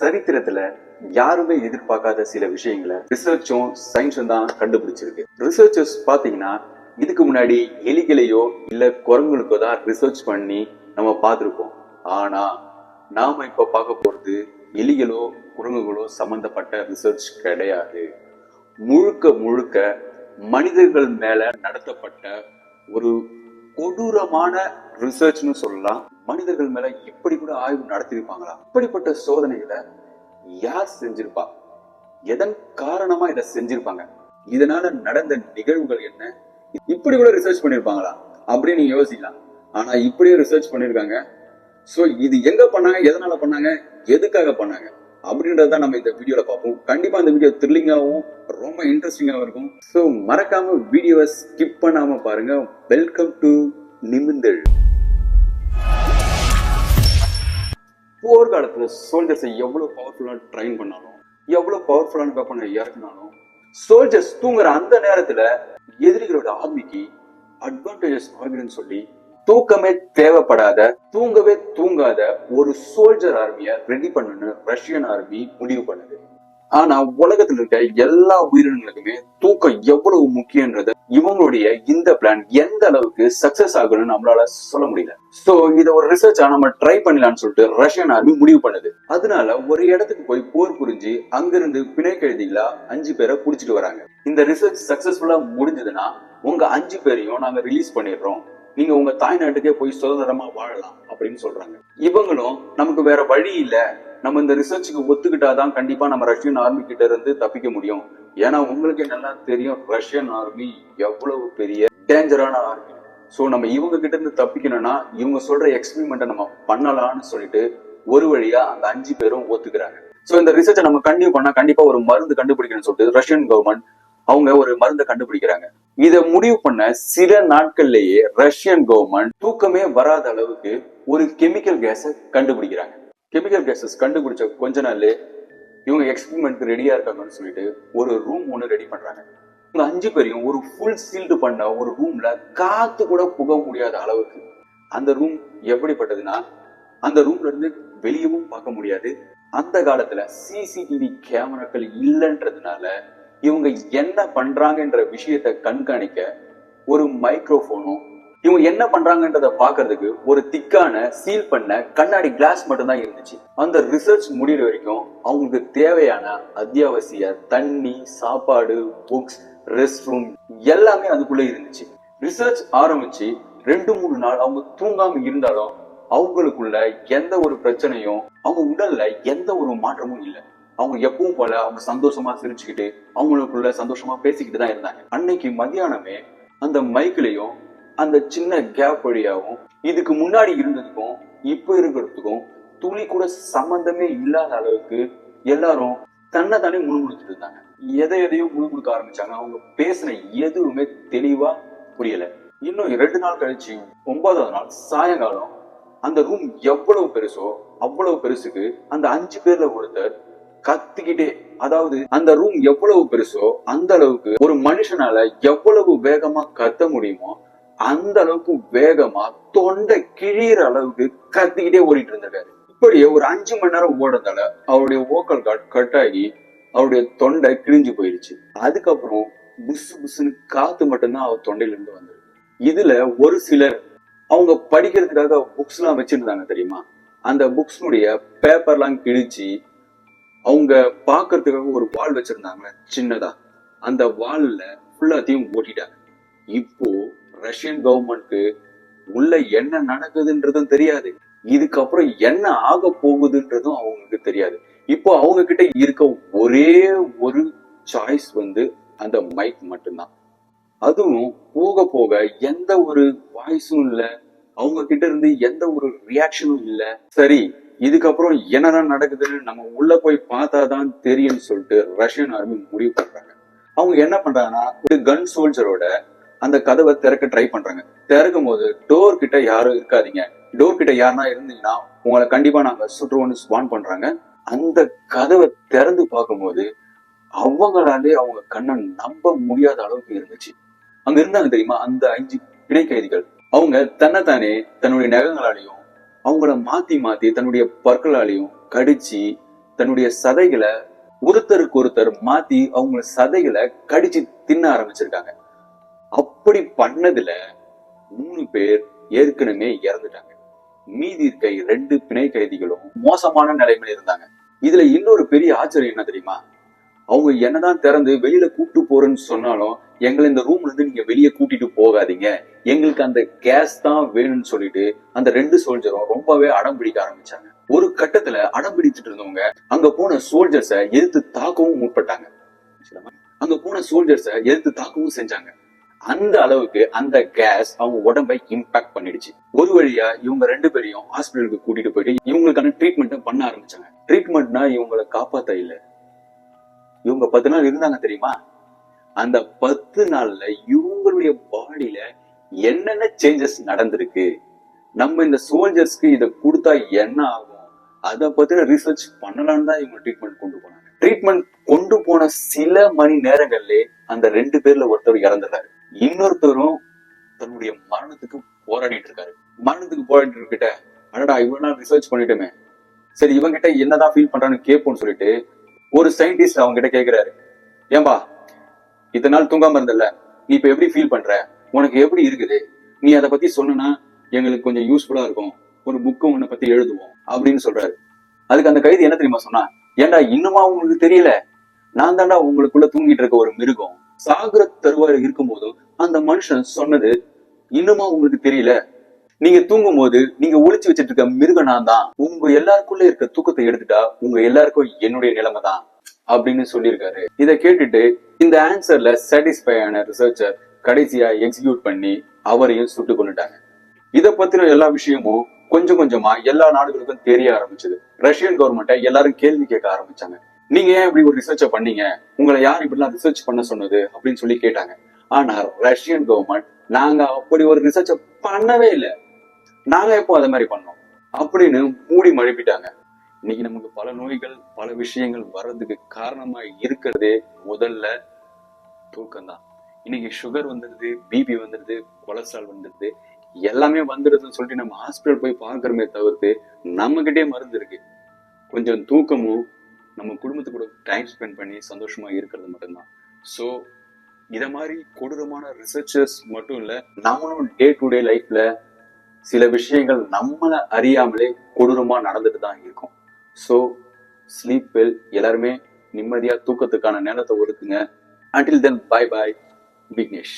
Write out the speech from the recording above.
சரித்திரத்துல யாருமே எதிர்பார்க்காத சில விஷயங்களை ரிசர்ச்சும் சயின்ஸும் தான் கண்டுபிடிச்சிருக்கு. ரிசர்ச்சர்ஸ் பாத்தீங்கன்னா இதுக்கு முன்னாடி எலிகளையோ இல்ல குரங்குகளுக்கோ தான் ரிசர்ச் பண்ணி நம்ம பார்த்துருக்கோம். ஆனா நாம இப்ப பார்க்க போறது எலிகளோ குரங்குகளோ சம்பந்தப்பட்ட ரிசர்ச் கிடையாது. முழுக்க முழுக்க மனிதர்கள் மேல நடத்தப்பட்ட ஒரு கொடூரமான ரிசர்ச்னு சொல்லலாம். மனிதர்கள் மேல இப்படி கூட ஆய்வு நடத்தியிருப்பாங்களா? இப்படிப்பட்ட சோதனைகளை யார் செஞ்சிருப்பா? எதன் காரணமா இதை செஞ்சிருப்பாங்க? இதனால நடந்த நிகழ்வுகள் என்ன? இப்படி கூட ரிசர்ச் பண்ணிருப்பாங்களா? அப்படின்னு யோசிக்கலாம். ஆனா இப்படியே ரிசர்ச் பண்ணிருக்காங்க. சோ இது எங்க பண்ணாங்க? எதனால பண்ணாங்க? எதுக்காக பண்ணாங்க? அப்படின்றத நம்ம இந்த வீடியோல பார்ப்போம். கண்டிப்பா இந்த வீடியோ த்ரில்லிங்காகவும் ரொம்ப இன்ட்ரெஸ்டிங்காகவும் இருக்கும். சோ மறக்காம வீடியோவை ஸ்கிப் பண்ணாம பாருங்க. வெல்கம் டு நிமிந்தல் போர்க்காலத்தில் சோல்ஜர்ஸை எவ்வளவு பவர்ஃபுல்லா ட்ரைன் பண்ணாலும் எவ்வளவு பவர்ஃபுல்லான வெப்பனை இறக்குனாலும் சோல்ஜர்ஸ் தூங்குற அந்த நேரத்துல எதிரிகளோட ஆர்மிக்கு அட்வான்டேஜஸ் ஆகுதுன்னு சொல்லி தூக்கமே தேவைப்படாத தூங்கவே தூங்காத ஒரு சோல்ஜர் ஆர்மிய ரெடி பண்ணணும்னு ரஷ்யன் ஆர்மி முடிவு பண்ணுது. ஆனா உலகத்துல இருக்க எல்லா உயிரினங்களுக்குமே தூக்கம் எவ்வளவு முக்கியன்றத இவங்களுடைய இந்த பிளான் எந்த அளவுக்கு சக்சஸ் ஆகணும்னு நம்மளால சொல்ல முடியல. சோ இத ஒரு ரிசர்ச்சா நம்ம ட்ரை பண்ணலாம்னு சொல்லிட்டு ரஷ்யன் ஆர்மி முடிவு பண்ணுது. அதனால ஒரு இடத்துக்கு போய் போர் புரிஞ்சு அங்கிருந்து பிணை கைதிகளா அஞ்சு பேரை புடிச்சிட்டு வராங்க. இந்த ரிசர்ச் சக்சஸ்ஃபுல்லா முடிஞ்சதுன்னா உங்க அஞ்சு பேரையும் நாங்க ரிலீஸ் பண்ணிடுறோம். நீங்க உங்க தாய்நாட்டுக்கே போய் சுதந்திரமா வாழலாம் அப்படின்னு சொல்றாங்க. இவங்களும் நமக்கு வேற வழி இல்ல. நம்ம இந்த ரிசர்ச்சுக்கு ஒத்துக்கிட்டாதான் கண்டிப்பா நம்ம ரஷ்யன் ஆர்மி கிட்ட இருந்து தப்பிக்க முடியும். ஏன்னா உங்களுக்கு நல்லா தெரியும் ரஷ்யன் ஆர்மி எவ்வளவு பெரிய டேஞ்சரான ஆர்மி சோ நம்ம இவங்க கிட்ட இருந்து தப்பிக்கணும்னா இவங்க சொல்ற எக்ஸ்பெரிமெண்ட்டை நம்ம பண்ணலாம்னு சொல்லிட்டு ஒரு வழியா அந்த அஞ்சு பேரும் ஒத்துக்கிறாங்க. சோ இந்த ரிசர்ச்சை நம்ம கண்டினியூ பண்ணா கண்டிப்பா ஒரு மருந்து கண்டுபிடிக்கணும்னு சொல்லிட்டு ரஷ்யன் கவர்மெண்ட் அவங்க ஒரு மருந்தை கண்டுபிடிக்கிறாங்க. இத முடிவு பண்ண சில நாட்கள்லயே ரஷ்யன் கவர்மெண்ட் தூக்கமே வராத அளவுக்கு ஒரு கெமிக்கல் கேஸ கண்டுபிடிக்கிறாங்க. கெமிக்கல் கேஸஸ் கண்டுபிடிச்ச கொஞ்ச நாள்ல இவங்க எக்ஸ்பெரிமெண்ட் ரெடியா இருக்காங்கன்னு சொல்லிட்டு ஒரு ரூம் ஒன்னு ரெடி பண்றாங்க. இவங்க அஞ்சு பேரையும் ஒரு ஃபுல் சீல்டு பண்ண ஒரு ரூம்ல காத்து கூட புக முடியாத அளவுக்கு அந்த ரூம் எப்படிப்பட்டதுன்னா அந்த ரூம்ல இருந்து வெளியவும் பார்க்க முடியாது. அந்த காலத்துல சிசிடிவி கேமராக்கள் இல்லைன்றதுனால இவங்க என்ன பண்றாங்கன்ற விஷயத்தை கண்காணிக்க ஒரு மைக்ரோஃபோனும் இவங்க என்ன பண்றாங்கன்றத பாக்குறதுக்கு ஒரு திக்கான சீல் பண்ண கண்ணாடி கிளாஸ் மட்டும்தான் இருந்துச்சு. அந்த ரிசர்ச் முடிகிற வரைக்கும் அவங்களுக்கு தேவையான அத்தியாவசிய தண்ணி சாப்பாடு புக்ஸ் ரெஸ்ட் ரூம் எல்லாமே அதுக்குள்ள இருந்துச்சு. ரிசர்ச் ஆரம்பிச்சு ரெண்டு மூணு நாள் அவங்க தூங்காம இருந்தாலும் அவங்களுக்குள்ள எந்த ஒரு பிரச்சனையும் அவங்க உடல்ல எந்த ஒரு மாற்றமும் இல்லை. அவங்க எப்பவும் போல அவங்க சந்தோஷமா சிரிச்சுக்கிட்டு அவங்களுக்குள்ள சந்தோஷமா பேசிக்கிட்டு தான் இருந்தாங்க. அன்னைக்கு மத்தியானமே அந்த மைக்கிலையும் அந்த சின்ன கேப் வழியாவும் இதுக்கு முன்னாடி இருந்ததுக்கும் இப்போ இருக்கிறதுக்கும் துளி கூட சம்பந்தமே இல்லாத அளவுக்கு எல்லாரும் தன்னை தானே முணுமுணுத்துட்டு இருந்தாங்க. எதை எதையும் முழுமுடுக்க ஆரம்பிச்சாங்க. அவங்க பேசின எதுவுமே தெளிவா புரியல. இன்னும் ரெண்டு நாள் கழிச்சு ஒன்பதாவது நாள் சாயங்காலம் அந்த ரூம் எவ்வளவு பெருசோ அவ்வளவு பெருசுக்கு அந்த அஞ்சு பேர்ல ஒருத்தர் கத்திக்கிட்டே அதாவது அந்த ரூம் எவ்வளவு பெருசோ அந்த அளவுக்கு ஒரு மனுஷனால எவ்வளவு வேகமா கத்த முடியுமோ அந்த அளவுக்கு வேகமா தொண்டை கிழியிற அளவுக்கு கத்திக்கிட்டே ஓடிட்டு இருந்திருக்காரு. இப்படியே ஒரு அஞ்சு மணி நேரம் ஓடுறதால அவருடைய ஓக்கல் கார்டு கட் ஆகி அவருடைய தொண்டை கிழிஞ்சு போயிருச்சு. அதுக்கப்புறம் புசு புசுன்னு காத்து மட்டும்தான் அவர் தொண்டையில இருந்து வந்தது. இதுல ஒரு சிலர் அவங்க படிக்கிறதுக்காக புக்ஸ் எல்லாம் வச்சிருந்தாங்க தெரியுமா? அந்த புக்ஸ்னுடைய பேப்பர்லாம் கிழிச்சு அவங்க பாக்குறதுக்காக ஒரு வால் வச்சிருந்தாங்க சின்னதா. அந்த வால்ல ஃபுல்லாத்தையும் ஓட்டிட்டாங்க. இப்போ ரஷ்யன் கவர்மெண்ட்க்கு உள்ள என்ன நடக்குதுன்றதும் தெரியாது. இதுக்கப்புறம் என்ன ஆக போகுதுன்றதும் அவங்களுக்கு தெரியாது. இப்போ அவங்க கிட்ட இருக்க ஒரே ஒரு சாய்ஸ் வந்து அந்த மைக் மட்டும்தான். அதுவும் போக போக எந்த ஒரு வாய்ஸும் இல்ல அவங்க கிட்ட இருந்து எந்த ஒரு ரியாக்ஷனும் இல்ல. சரி இதுக்கப்புறம் என்னதான் நடக்குதுன்னு நம்ம உள்ள போய் பார்த்தாதான் தெரியும்னு சொல்லிட்டு ரஷ்யன் ஆர்மி முடிவு பண்றாங்க. அவங்க என்ன பண்றாங்கன்னா ஒரு கன் சோல்ஜரோட அந்த கதவை திறக்க ட்ரை பண்றாங்க. திறக்கும் போது டோர் கிட்ட யாரும் இருக்காதீங்க. டோர் கிட்ட யாருன்னா இருந்தீங்கன்னா உங்களை கண்டிப்பா நாங்க சுற்றுவோம்னு ஸ்பான் பண்றாங்க. அந்த கதவை திறந்து பார்க்கும்போது அவங்களாலே அவங்க கண்ணை நம்ப முடியாத அளவுக்கு இருந்துச்சு. அங்க இருந்தாங்க தெரியுமா? அந்த அஞ்சு பிணை கைதிகள் அவங்க தன்னைத்தானே தன்னுடைய நகங்களாலையும் அவங்கள மாத்தி மாத்தி தன்னுடைய பற்களாலையும் கடிச்சு தன்னுடைய சதைகளை ஒருத்தருக்கு ஒருத்தர் மாத்தி அவங்க சதைகளை கடிச்சு தின்ன ஆரம்பிச்சிருக்காங்க. அப்படி பண்ணதுல மூணு பேர் ஏற்கனவே இறந்துட்டாங்க. மீதி இருக்க ரெண்டு பிணை கைதிகளும் மோசமான நிலைமையில இருந்தாங்க. இதுல இன்னொரு பெரிய ஆச்சரியம் என்ன தெரியுமா? அவங்க என்னதான் திறந்து வெளியில கூப்பிட்டு போறேன்னு சொன்னாலும் எங்களை இந்த ரூம்ல இருந்து நீங்க வெளியே கூட்டிட்டு போகாதீங்க. எங்களுக்கு அந்த கேஸ் தான் வேணும்னு சொல்லிட்டு அந்த ரெண்டு சோல்ஜரும் ரொம்பவே அடம் பிடிக்க ஆரம்பிச்சாங்க. ஒரு கட்டத்துல அடம் பிடிச்சிட்டு இருந்தவங்க அங்க போன சோல்ஜர்ஸை எதிர்த்து தாக்கவும் முற்பட்டாங்க. அங்க போன சோல்ஜர்ஸை எதிர்த்து தாக்கவும் செஞ்சாங்க. அந்த அளவுக்கு அந்த கேஸ் அவங்க உடம்பை இம்பாக்ட் பண்ணிடுச்சு. ஒரு வழியா இவங்க ரெண்டு பேரையும் ஹாஸ்பிட்டலுக்கு கூட்டிட்டு போயிட்டு இவங்களுக்கான ட்ரீட்மெண்ட்டை பண்ண ஆரம்பிச்சாங்க. ட்ரீட்மெண்ட்னா இவங்களை காப்பாத்த இல்ல. இவங்க பத்து நாள் இருந்தாங்க தெரியுமா? அந்த பத்து நாள்ல இவங்களுடைய பாடியில என்னென்ன சேஞ்சஸ் நடந்திருக்கு? நம்ம இந்த சோல்ஜர்ஸ்க்கு இதை கொடுத்தா என்ன ஆகும்? அதை பத்தின ரிசர்ச் பண்ணலாம்னு தான் இவங்க ட்ரீட்மெண்ட் கொண்டு போனாங்க. ட்ரீட்மெண்ட் கொண்டு போன சில மணி நேரங்கள்ல அந்த ரெண்டு பேர்ல ஒருத்தர் இறந்துட்டாரு இன்னொருத்தரும் தன்னுடைய மரணத்துக்கு போராடிட்டு இருக்காரு. மரணத்துக்கு போராடிட்டு இருக்கிட்ட அடடா இவ்வளவு நாள் ரிசர்ச் பண்ணிட்டுமே. சரி இவங்கிட்ட என்னதான் ஃபீல் பண்றான்னு கேட்போம்னு சொல்லிட்டு ஒரு சயின்டிஸ்ட் அவங்க கிட்ட கேக்குறாரு. ஏன்பா இத்தனை நாள் தூங்காம இருந்தல நீ இப்ப எப்படி ஃபீல் பண்ற? உனக்கு எப்படி இருக்குது? நீ அதை பத்தி சொன்னா எங்களுக்கு கொஞ்சம் யூஸ்ஃபுல்லா இருக்கும். ஒரு புக்கு உன்னை பத்தி எழுதுவோம் அப்படின்னு சொல்றாரு. அதுக்கு அந்த கைது என்ன தெரியுமா சொன்னா ஏன்டா இன்னுமா உங்களுக்கு தெரியல? நான் தாண்டா உங்களுக்குள்ள தூங்கிட்டு இருக்க ஒரு மிருகம். சாகுற தருவாயில் இருக்கும்போதும் அந்த மனுஷன் சொன்னது இன்னுமா உங்களுக்கு தெரியல. நீங்க தூங்கும் போது நீங்க ஒழிச்சு வச்சிட்டு இருக்க மிருக நான் தான். உங்க எல்லாருக்குள்ள இருக்க தூக்கத்தை எடுத்துட்டா உங்க எல்லாருக்கும் என்னுடைய நிலைமை தான். அப்படின்னு சொல்லியிருக்காரு. இதை கேட்டுட்டு இந்த ஆன்சர்ல சாட்டிஸ்ஃபை ஆன ரிசர்ச்சர் கடைசியா எக்ஸிக்யூட் பண்ணி அவரையும் சுட்டு கொண்டுட்டாங்க இத பத்தின எல்லா விஷயமும் கொஞ்சம் கொஞ்சமா எல்லா நாடுகளுக்கும் தெரிய ஆரம்பிச்சது. ரஷ்யன் கவர்மெண்ட்டை எல்லாரும் கேள்வி கேட்க ஆரம்பிச்சாங்க. நீங்க ஏன் இப்படி ஒரு ரிசர்ச்சை பண்ணீங்க? உங்களை யார் இப்படிலாம் ரிசர்ச் பண்ண சொன்னது? அப்படின்னு சொல்லி கேட்டாங்க. ஆனா ரஷ்யன் கவர்மெண்ட் நாங்க அப்படி ஒரு ரிசர்ச்ச பண்ணவே இல்லை. நாங்க எப்போ அதை மாதிரி பண்ணோம்? அப்படின்னு மூடி மழுப்பிட்டாங்க. இன்னைக்கு நமக்கு பல நோய்கள் பல விஷயங்கள் வர்றதுக்கு காரணமா இருக்கிறதே முதல்ல தூக்கம்தான். இன்னைக்கு சுகர் வந்துடுது பிபி வந்துடுது கொலஸ்ட்ரால் வந்துடுது எல்லாமே வந்துடுதுன்னு சொல்லிட்டு நம்ம ஹாஸ்பிட்டல் போய் பார்க்கறமே தவிர்த்து நம்மகிட்டே மருந்து இருக்கு. கொஞ்சம் தூக்கமும் நம்ம குடும்பத்து கூட டைம் ஸ்பெண்ட் பண்ணி சந்தோஷமா இருக்கிறது மட்டும்தான். ஸோ இதை மாதிரி கொடூரமான ரிசர்ச்சர்ஸ் மட்டும் இல்லை நம்மளும் டே டு டே லைஃப்ல சில விஷயங்கள் நம்மளை அறியாமலே கொடூரமா நடந்துட்டு தான் இருக்கும். ஸோ ஸ்லீப் வெல் எல்லாருமே நிம்மதியா தூக்கத்துக்கான நேரத்தை ஒதுக்குங்க. Until then bye bye Vignesh